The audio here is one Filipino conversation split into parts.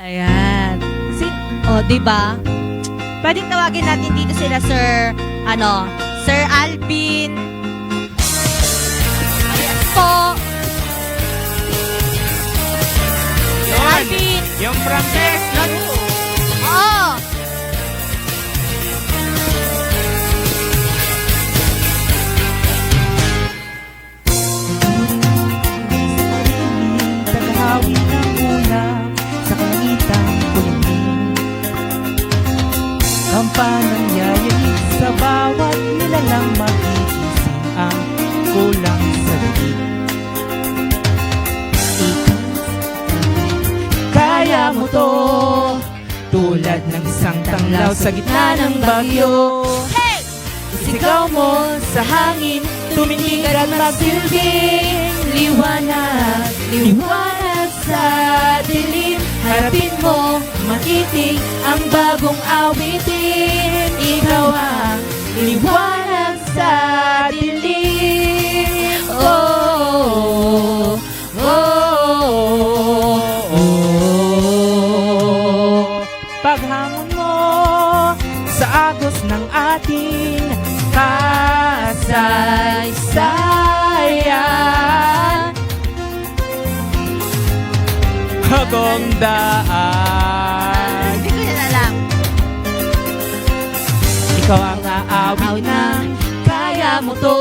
Ayan. Si, oh, di ba? Pwedeng tawagin natin dito sila Sir, ano, Sir Alvin. Ayan po. Sir. Alvin. Yung from next. Kampanang yayagig sa bawat nilalang magigising ang kulang sa dilig Kaya mo to Tulad ng isang tanglaw sa gitna ng bagyo. Hey! Isigaw mo sa hangin Tumindig at magsilbing Liwanag, liwanag sa dilim. Harapin mo, makiting ang bagong awitin. Ikaw ang liwanag sa dilim. Oh, oh, oh, oh. Paghamon mo sa agos ng ating kasaysayan. Hagong daan Ikaw ang aawit ng kaya mo to.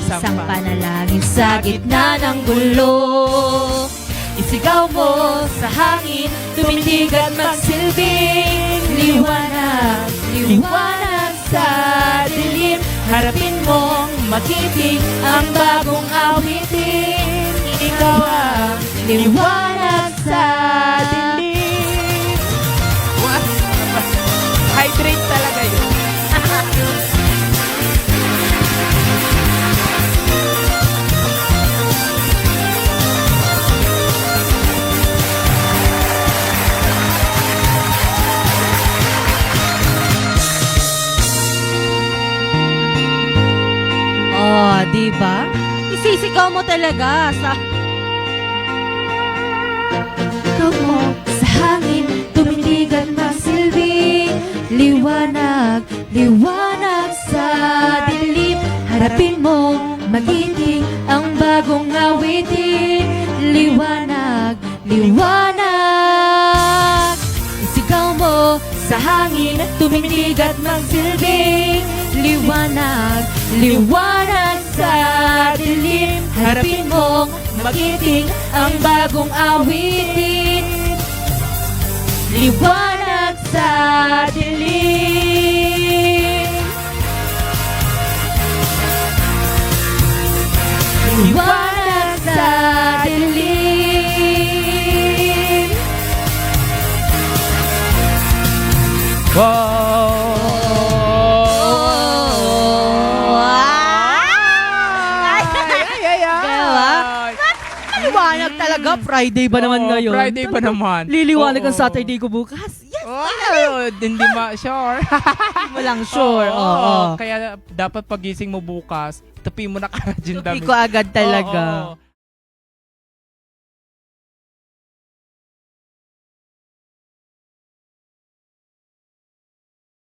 Isang panalangin sa gitna ng gulo. Isigaw mo sa hangin Tumindig at magsilbing Liwanag, liwanag sa dilim. Harapin mong makiting ang bagong awitin. Ikaw ang liwanag di ba? Isisigaw mo talaga sa Ikaw mo sa hangin Tumindig at magsilbi Liwanag, liwanag sa dilim Harapin mo, magiting ang bagong awitin. Liwanag, liwanag. Isigaw mo sa hangin Tumindig at magsilbi Liwanag, liwanag sa dilim Harapin mo, magiting ang bagong awitin. Liwanag sa dilim Liwanag talaga. Friday ba naman Oo, ngayon? Friday ba naman? Liliwanag ang Oo. Saturday ko bukas. Yes! Oh, hindi ma sure. Hindi mo lang sure. Oo. Oo, Kaya dapat pagising mo bukas, tapi mo na dyan Tupi ko agad talaga. Oo, oo.